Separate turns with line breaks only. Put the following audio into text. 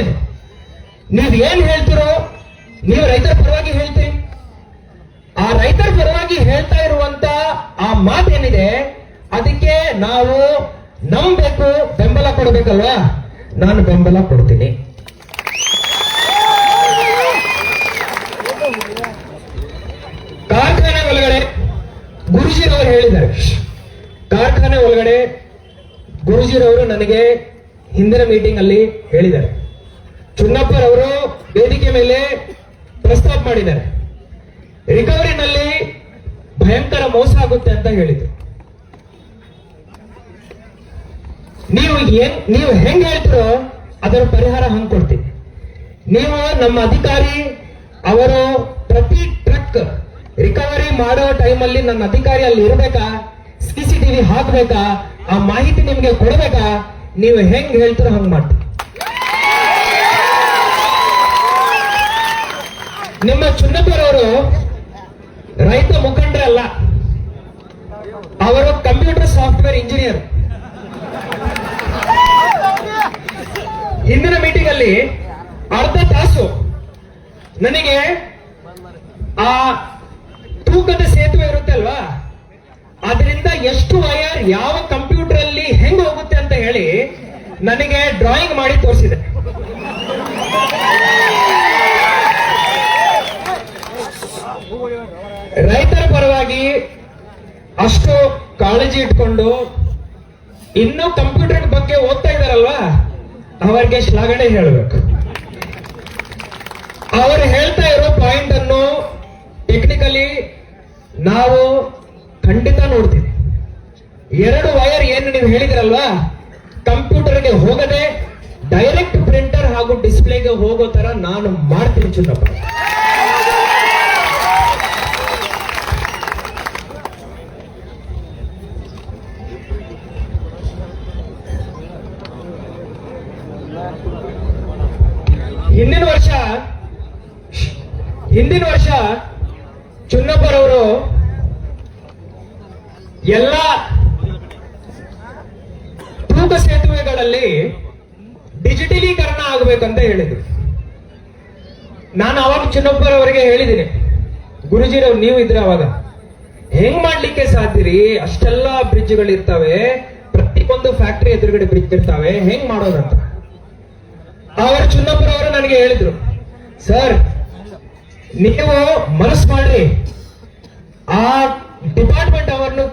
ಇದೆ ನೀವ್ ಏನ್ ಹೇಳ್ತಿರೋ ನೀವು ರೈತರ ಪರವಾಗಿ ಹೇಳ್ತೀರಿ. ಆ ರೈತರ ಪರವಾಗಿ ಹೇಳ್ತಾ ಇರುವಂತ ಆ ಮಾತೇನಿದೆ, ಅದಕ್ಕೆ ನಾವು ನಂಬಬೇಕು, ಬೆಂಬಲ ಕೊಡಬೇಕಲ್ವಾ? ನಾನು ಬೆಂಬಲ ಕೊಡ್ತೀನಿ. ಕಾರ್ಖಾನೆ ಒಳಗಡೆ ಗುರುಜಿರವರು ಹೇಳಿದ್ದಾರೆ. ಕಾರ್ಖಾನೆ ಒಳಗಡೆ ಗುರುಜಿರವರು ನನಗೆ ಹಿಂದಿನ ಮೀಟಿಂಗ್ ಅಲ್ಲಿ ಹೇಳಿದ್ದಾರೆ. ಚುನ್ನಪ್ಪರವರು ವೇದಿಕೆ ಮೇಲೆ ಪ್ರಸ್ತಾಪ ಮಾಡಿದ್ದಾರೆ. ರಿಕವರಿನಲ್ಲಿ ಭಯಂಕರ ಮೋಸ ಆಗುತ್ತೆ ಅಂತ ಹೇಳಿದ್ರು. ನೀವು ಏನ್ ನೀವು ಹೆಂಗ್ ಹೇಳ್ತಿರೋ ಅದರ ಪರಿಹಾರ ಹಂಗ್ ಕೊಡ್ತೀನಿ. ನೀವು ನಮ್ಮ ಅಧಿಕಾರಿ, ಅವರು ಪ್ರತಿ ಟ್ರಕ್ ರಿಕವರಿ ಮಾಡೋ ಟೈಮಲ್ಲಿ ನನ್ನ ಅಧಿಕಾರಿ ಅಲ್ಲಿ ಇರಬೇಕಾ? ಸಿ ಸಿ ಟಿವಿ ಹಾಕ್ಬೇಕಾ? ಆ ಮಾಹಿತಿ ನಿಮ್ಗೆ ಕೊಡ್ಬೇಕಾ? ನೀವು ಹೆಂಗ್ ಹೇಳ್ತೀರೋ ಹಂಗ್ ಮಾಡ್ತೀನಿ. ನಿಮ್ಮ ಚುನ್ನಪ್ಪರವರು ರೈತ ಮುಖಂಡರಲ್ಲ ಅವರು ಕಂಪ್ಯೂಟರ್ ಸಾಫ್ಟ್ವೇರ್ ಇಂಜಿನಿಯರ್. ಹಿಂದಿನ ಮೀಟಿಂಗ್ ಅಲ್ಲಿ ಅರ್ಧ ತಾಸು ನನಗೆ ಆ ತೂಕದ ಸೇತುವೆ ಇರುತ್ತೆ ಅಲ್ವಾ? ಅದರಿಂದ ಎಷ್ಟು ವಯರ್ ಯಾವ ಕಂಪ್ಯೂಟರ್ ಅಲ್ಲಿ ಹೆಂಗ್ ಹೋಗುತ್ತೆ ಅಂತ ಹೇಳಿ ನನಗೆ ಡ್ರಾಯಿಂಗ್ ಮಾಡಿ ತೋರಿಸಿದೆ ರೈತರ ಪರವಾಗಿ ಅಷ್ಟು ಕಾಳಜಿ ಇಟ್ಕೊಂಡು ಇನ್ನೂ ಕಂಪ್ಯೂಟರ್ ಬಗ್ಗೆ ಓದ್ತಾ ಇದಾರಲ್ವಾ ಅವರಿಗೆ ಶ್ಲಾಘನೆ ಹೇಳಬೇಕು. ಅವರು ಹೇಳ್ತಾ ಇರೋ ಪಾಯಿಂಟ್ ಅನ್ನು ಟೆಕ್ನಿಕಲಿ ನಾವು ಖಂಡಿತ ನೋಡ್ತೀವಿ. ಎರಡು ವೈರ್ ಏನು ನೀವು ಹೇಳಿದ್ರಲ್ವಾ? ಕಂಪ್ಯೂಟರ್ಗೆ ಹೋಗದೆ ಡೈರೆಕ್ಟ್ ಪ್ರಿಂಟರ್ ಹಾಗೂ ಡಿಸ್ಪ್ಲೇಗೆ ಹೋಗೋ ತರ ನಾನು ಮಾಡ್ತೀನಿ ಚುನ್ನಪ್ಪ. ಹಿಂದಿನ ವರ್ಷ ಹಿಂದಿನ ವರ್ಷ ಚುನ್ನಪ್ಪರವರು ಎಲ್ಲ ತೂಕ ಸೇತುವೆಗಳಲ್ಲಿ ಡಿಜಿಟಲೀಕರಣ ಆಗಬೇಕಂತ ಹೇಳಿದ್ರು. ನಾನು ಅವಾಗ ಚುನ್ನಪ್ಪರವರಿಗೆ ಹೇಳಿದ್ದೀನಿ ಗುರುಜಿರವ್ ನೀವು ಇದ್ರೆ ಅವಾಗ, ಹೆಂಗ್ ಮಾಡ್ಲಿಕ್ಕೆ ಸಾಧ್ಯ ರೀ ಅಷ್ಟೆಲ್ಲ ಬ್ರಿಡ್ಜ್ಗಳು ಇರ್ತವೆ ಪ್ರತಿಯೊಂದು ಫ್ಯಾಕ್ಟರಿ ಎದುರುಗಡೆ ಬ್ರಿಡ್ಜ್ ಇರ್ತಾವೆ, ಹೆಂಗ್ ಮಾಡೋದಂತ? ಅವರು ಚುನ್ನಪ್ಪರವರು ನನಗೆ ಹೇಳಿದ್ರು ಸರ್ ನೀವು ಮನಸ್ಸು ಮಾಡ್ರಿ. ಆ ಡಿಪಾರ್ಟ್ಮೆಂಟ್ ಅವರನ್ನು